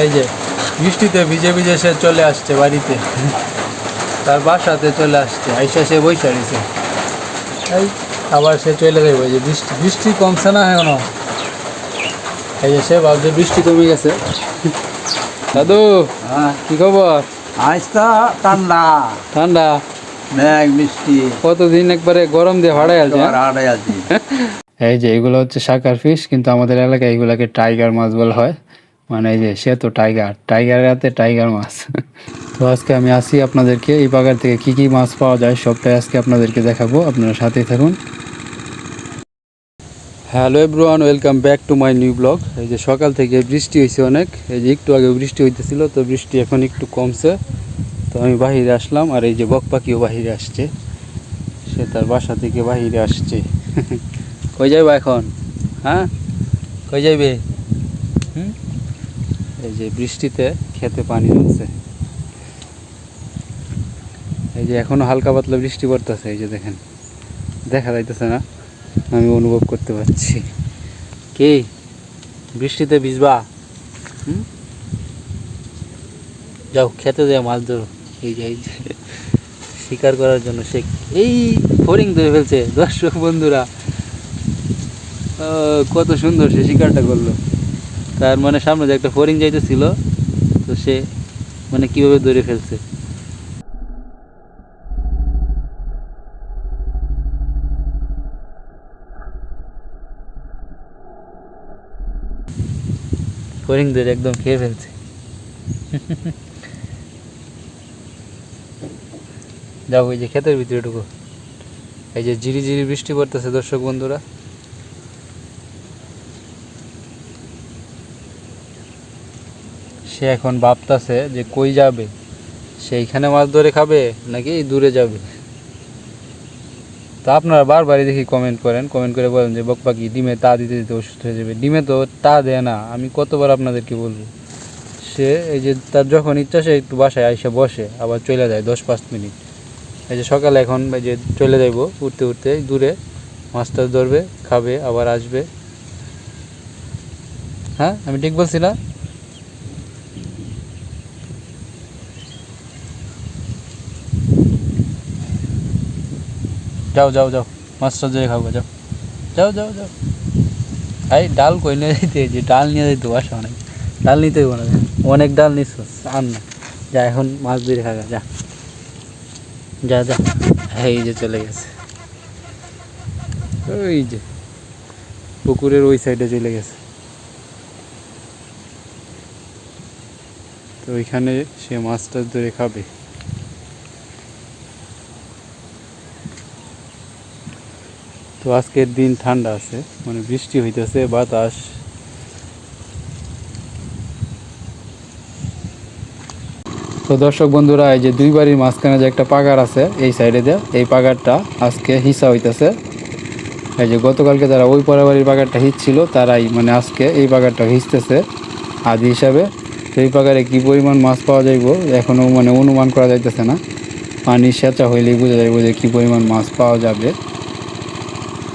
এই যে বৃষ্টিতে ভিজে ভিজে সে চলে আসছে বাড়িতে। তার বাসাতে চলে আসছে আইসা সে বৈশা রয়েছে এই আবার সে চলে যাবে যে বৃষ্টি বৃষ্টি কমছে না এখনও। এই যে সে ভাবছে বৃষ্টি কমে গেছে। দাদু হ্যাঁ। কি খবর? আজ ঠান্ডা। ঠান্ডা? মেঘ কতদিন একবারে গরম দিয়ে ভাড়াই আছে আছি এই যে এগুলো হচ্ছে শাকার ফিশ কিন্তু আমাদের এলাকায় এগুলোকে টাইগার মাছ বলা হয়। মানে এই যে, সে তো টাইগার টাইগারের হাতে টাইগার মাছ। তো আজকে আমি আসি আপনাদেরকে, এই বাগান থেকে কি কি মাছ পাওয়া যায় সবটাই আজকে আপনাদেরকে দেখাবো, আপনারা সাথেই থাকুন। Hello everyone welcome back to my new blog এই যে সকাল থেকে বৃষ্টি হয়েছে অনেক, এই যে একটু আগে বৃষ্টি হইতেছিল, তো বৃষ্টি এখন একটু কমছে। তো আমি বাহিরে আসলাম, আর এই যে বক পাখিও বাহিরে আসছে। সে তার বাসা থেকে বাহিরে আসছে। কই যাইবা এখন? হ্যাঁ? কই যাইবে? হুম? এই যে বৃষ্টিতে খেতে পানি হচ্ছে এই যে এখনও হালকা পাতলা বৃষ্টি পড়তেছে, এই যে দেখেন। দেখা যাইতেছে না, আমি অনুভব করতে পারছি। কে? বৃষ্টিতে ভিজবা? হুম? যাও, খেতে যায় মাছ ধরো। এই যে শিকার করার জন্য সে এই ফরিং ধরে ফেলছে, দর্শক বন্ধুরা। কত সুন্দর সে শিকারটা করল। তার মানে সামনে যে একটা ফরিং যাইতেছিল, তো সে মানে কীভাবে ধরে ফেলছে। ফরিং ধরে একদম খেয়ে ফেলছে। যাও ওই যে ক্ষেতের ভিতরে ঢুকো। এই যে ঝিরি ঝিরি বৃষ্টি পড়তেছে, দর্শক বন্ধুরা। সে এখন ভাবতাছে যে কই যাবে? সেইখানে মাছ ধরে খাবে নাকি দূরে যাবে? তো আপনারা বারবারই দেখি কমেন্ট করেন। কমেন্ট করে বলেন যে বক পাখি ডিমে তা দিতে দিতে অসুস্থ হয়ে যাবে। ডিমে তো তা দেয় না। আমি কতবার আপনাদেরকে বলব? সে এই যে তার যখন ইচ্ছা, সে একটু বাসায় আইসে বসে, আবার চলে যায় দশ পাঁচ মিনিট। এই যে সকালে এখন এই যে চলে যাইব, উঠতে উঠতে দূরে, মাছ টাছ ধরবে, খাবে, আবার আসবে। হ্যাঁ আমি ঠিক বলছি না? যাও যাও যাও। মাছটা ধরে খাব, যাও। যাও যাও যাও। এই ডাল কই নিয়ে যে ডাল নিয়ে যাইতে বাসা অনেক ডাল নিতে হইব না। অনেক ডাল নিচ্ছ আন না। যা, এখন মাছ ধরে খাগা, যা। যা যা। এই যে চলে গেছে। ওই যে। পুকুরের ওই সাইডে চলে গেছে। তো ওইখানে সে মাছটা ধরে খাবে। তো আজকের দিন ঠান্ডা আছে মানে বৃষ্টি হইতেছে, বাতাস। তো দর্শক বন্ধুরা, এই যে দুই বাড়ির মাঝখানে যে একটা পাগার আছে, এই সাইডে দিয়ে, এই পাগারটা আজকে হিসা হইতেছে। এই যে গতকালকে যারা ওই পরের বাড়ির পাগারটা হিচ্ছিল, তারাই মানে আজকে এই পাগারটা হিচতেছে আদি হিসাবে। তো এই পাগারে কী পরিমাণ মাছ পাওয়া যাইব এখনও মানে অনুমান করা যাইতেছে না। পানি সেচা হইলেই বোঝা যাইব যে কী পরিমাণ মাছ পাওয়া যাবে।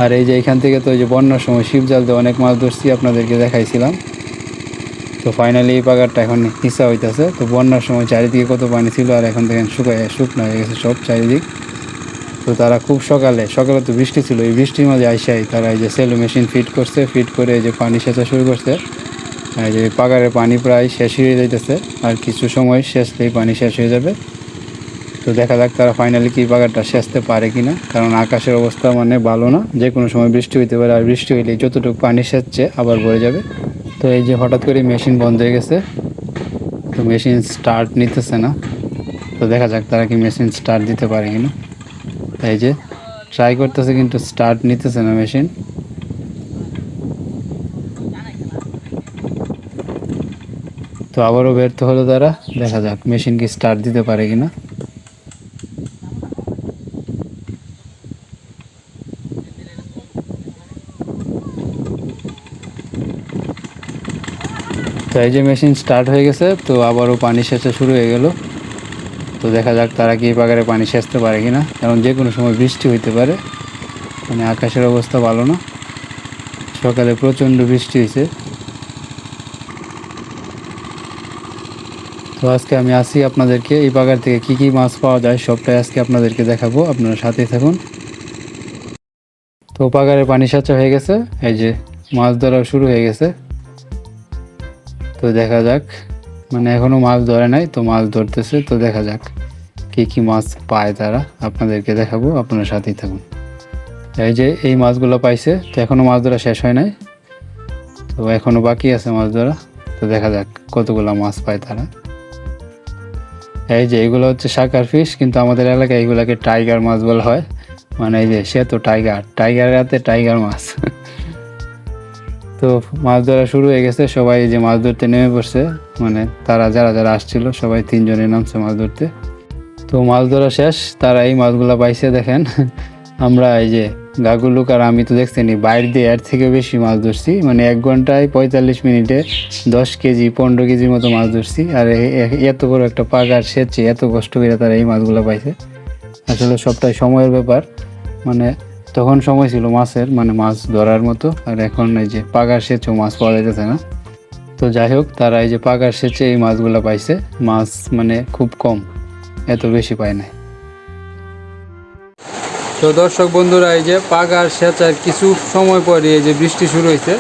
আর এই যে এখান থেকে তো ওই যে বন্যার সময় শিব জাল দিয়ে অনেক মাছ ধরছি, আপনাদেরকে দেখাইছিলাম। তো ফাইনালি এই পাগারটা এখন হিসা হইতেছে। তো বন্যার সময় চারিদিকে কত পানি ছিল আর এখন দেখেন শুকায়, শুকনো হয়ে গেছে সব চারিদিক। তো তারা খুব সকালে সকালে তো বৃষ্টি ছিল, এই বৃষ্টির মাঝে আইসাই তারা এই যে সেলো মেশিন ফিট করছে, ফিট করে এই যে পানি সেচা শুরু করছে। এই যে পাগারের পানি প্রায় শেষ হয়ে যাইতেছে, আর কিছু সময় শেষলেই পানি শেষ হয়ে যাবে। তো দেখা যাক তারা ফাইনালি কি বাগানটা সেচতে পারে কিনা। কারণ আকাশের অবস্থা মানে ভালো না। যে কোনো সময় বৃষ্টি হইতে পারে, আর বৃষ্টি হইলে যতটুকু পানি সেচছে আবার ভরে যাবে। তো এই যে হঠাৎ করে মেশিন বন্ধ হয়ে গেছে, তো মেশিন স্টার্ট নিতেছে না। তো দেখা যাক তারা কি মেশিন স্টার্ট দিতে পারে কিনা। এই যে ট্রাই করতেছে কিন্তু স্টার্ট নিতেছে না মেশিন তো আবারও ব্যর্থ হলো তারা। দেখা যাক মেশিন কি স্টার্ট দিতে পারে কিনা। তো এই যে মেশিন স্টার্ট হয়ে গেছে, তো আবারও পানি সেচা শুরু হয়ে গেল। তো দেখা যাক তারা কি পাগারে পানি সেচতে পারে কিনা। কারণ যে কোনো সময় বৃষ্টি হইতে পারে। মানে আকাশের অবস্থা ভালো না। সকালে প্রচণ্ড বৃষ্টি হয়েছে তো আজকে আমি আসি আপনাদেরকে, এই বাগান থেকে কি কি মাছ পাওয়া যায় সবটাই আজকে আপনাদেরকে দেখাবো। আপনারা সাথেই থাকুন। তো পাগারে পানি সাচা হয়ে গেছে। এই যে মাছ ধরা শুরু হয়ে গেছে। তো দেখা যাক। মানে এখনও মাছ ধরে নাই, তো মাছ ধরতেছে, তো দেখা যাক কি কি মাছ পায় তারা। আপনাদেরকে দেখাবো, আপনার সাথেই থাকুন। এই যে এই মাছগুলো পাইছে, তো এখনও মাছ ধরা শেষ হয় নাই। তো এখনও বাকি আছে মাছ ধরা, তো দেখা যাক কতগুলো মাছ পায় তারা। এই যে এগুলো হচ্ছে শাকার ফিশ কিন্তু আমাদের এলাকায় এগুলোকে টাইগার মাছ বলা হয়। মানে এই যে সে তো টাইগার টাইগার হাতে টাইগার মাছ। তো মাছ ধরা শুরু হয়ে গেছে, সবাই যে মাছ ধরতে নেমে পড়ছে মানে তারা যারা যারা আসছিল, সবাই তিনজনে নামছে মাছ ধরতে। তো মাছ ধরা শেষ তারা এই মাছগুলো পাইছে, দেখেন। আমরা এই যে গাগুলুক আর আমি তো দেখছি নি বাইরে দিয়ে এর থেকে বেশি মাছ ধরছি। মানে এক ঘন্টায় পঁয়তাল্লিশ মিনিটে দশ কেজি, পনেরো কেজির মতো মাছ ধরছি। আর এত বড় একটা পাগার সেচে এত কষ্ট করে তারা এই মাছগুলো পাইছে। আসলে সবটাই সময়ের ব্যাপার। মানে তখন সময় ছিল মাছের মানে মাছ ধরার মতো, আর এখন এই যে পাগার সেচেও মাছ পাওয়া যাইতেছে না। তো যাই হোক, তারা এই যে পাগার সেচে এই মাছগুলো পাইছে, মাছ মানে খুব কম, এত বেশি পায় না তো দর্শক বন্ধুরা, এই যে পাগার সেচার কিছু সময় পরে এই যে বৃষ্টি শুরু হয়েছে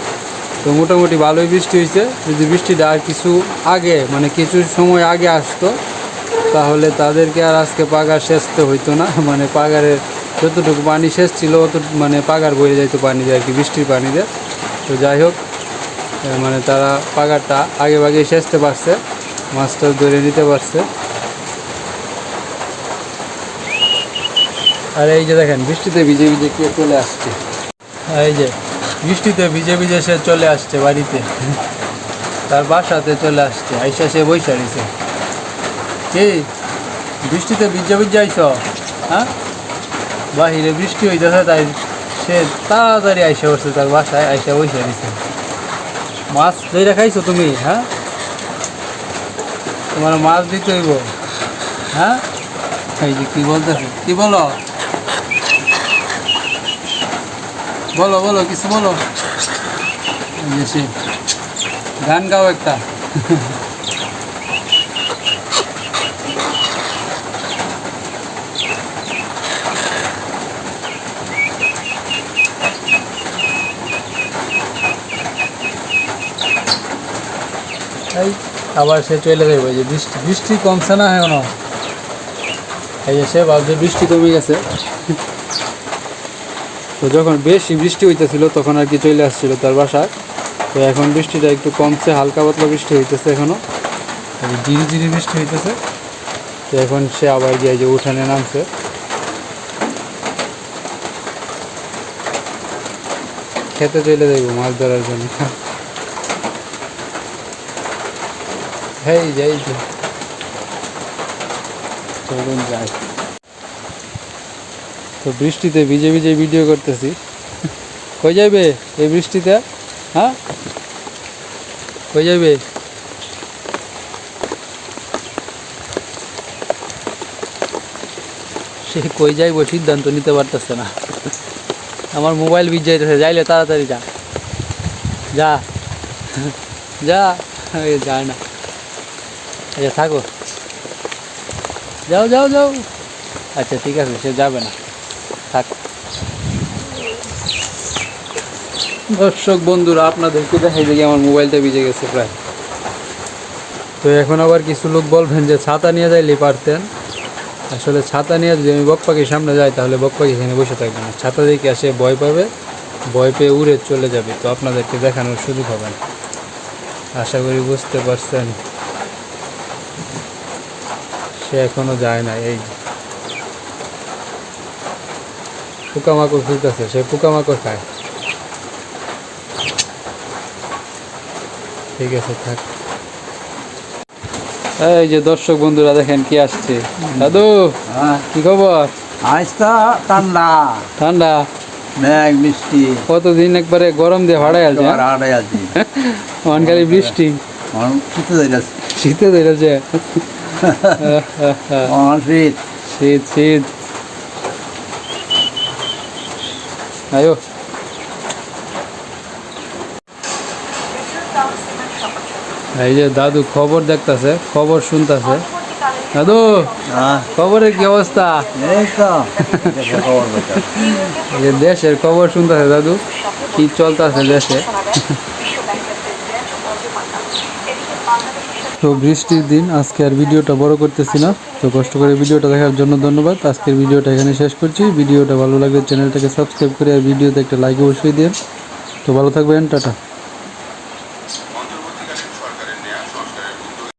তো মোটামুটি ভালোই বৃষ্টি হয়েছে যদি বৃষ্টিটা আর কিছু আগে মানে কিছু সময় আগে আসতো, তাহলে তাদেরকে আর আজকে পাগার সেচতে হইতো না মানে পাগারের যতটুকু পানি শেষ ছিল অত মানে পাগার বয়ে যাইতো পানি দিয়ে আর কি, বৃষ্টির পানি দিয়ে তো যাই হোক মানে তারা পাগারটা আগে ভাগে সেচতে পারছে, মাছটা ধরে নিতে পারছে। আর এই যে দেখেন, বৃষ্টিতে ভিজে ভিজে কে চলে আসছে? এই যে, বৃষ্টিতে ভিজে ভিজে সে চলে আসছে বাড়িতে। তার বাসাতে চলে আসছে, আইসা সে বৈশা রয়েছে কি? বৃষ্টিতে ভিজে ভিজে আইস? হ্যাঁ? বাহিরে বৃষ্টি হইতেছে, তাই সে তাড়াতাড়ি আইসা বসছে তার বাসায় আইসা বৈশা রয়েছে মাছ ধরে খাইছো তুমি হ্যাঁ? তোমার মাছ দিতে হইব হ্যাঁ? এই যে কি বলতেছে, কি বলো? বলো বলো, কিছু বলো? গান গাও একটা এই আবার সে চলে যাবে যে বৃষ্টি বৃষ্টি কমছে না এখনও। এই যে সে ভাবছে বৃষ্টি কমে গেছে। তো যখন বেশি বৃষ্টি হইতেছিল, তখন আর কি চলে আসছিল তার বাসায় তো এখন বৃষ্টিটা একটু কমছে, হালকা পাতলা বৃষ্টি হইতেছে এখনও ঝিরি ঝিরি বৃষ্টি হইতেছে। তো এখন সে আবার গিয়ে যে উঠানে নামছে। খেতে চলে যাইব মাছ ধরার জন্য। এই যে এই যে চলুন যাই তো বৃষ্টিতে ভিজে ভিজে ভিডিও করতেছি। কই যাবে এই বৃষ্টিতে? হ্যাঁ? কই যাবে সে কই যাইব সিদ্ধান্ত নিতে পারতেছে না। আমার মোবাইল ভিজাইতেছে যাইলে তাড়াতাড়ি যা। যা। যা। এ যায় না। আচ্ছা থাকো। যাও যাও যাও। আচ্ছা ঠিক আছে, সে যাবে না। থাক। দর্শক বন্ধুরা, আপনাদেরকে দেখাই যে আমার মোবাইলটা ভিজে গেছে প্রায়। তো এখন আবার কিছু লোক বলবেন যে, ছাতা নিয়ে যাইলে পারতেন। আসলে ছাতা নিয়ে যদি আমি বকপাখির সামনে যাই, তাহলে বকপাখি এখানে বসে থাকবে না। ছাতা দেখে আসে ভয় পাবে, ভয় পেয়ে উড়ে চলে যাবে। তো আপনাদেরকে দেখানোর সুযোগ হবে না। আশা করি বুঝতে পারছেন। সে এখনও যায় না এই পোকামাকড় খুঁজতেছে সে পোকামাকড় খায়। ঠিক আছে থাক। এই যে দর্শক বন্ধুরা দেখেন কি আসছে। দাদু হ্যাঁ। কি খবর? ঠান্ডা। ঠান্ডা? মেঘ কতদিন একবারে গরম দিয়ে আছে বৃষ্টি। যাইতেছে শীতে শীত শীত শীত আয়ো এই যে দাদু খবর দেখতাছে খবর শুনতাছে। দাদু হ্যাঁ। খবরের কি অবস্থা? যে দেশের খবর শুনতেছে দাদু। কি চলতেছে দেশে? তো বৃষ্টির দিন, আজকে আর ভিডিওটা বড় করতেছি না। তো কষ্ট করে ভিডিওটা দেখার জন্য ধন্যবাদ। আজকের ভিডিওটা এখানে শেষ করছি। ভিডিওটা ভালো লাগলে চ্যানেলটাকে সাবস্ক্রাইব করে আর ভিডিওতে একটা লাইক অবশ্যই দিন তো ভালো থাকবেন, টাটা।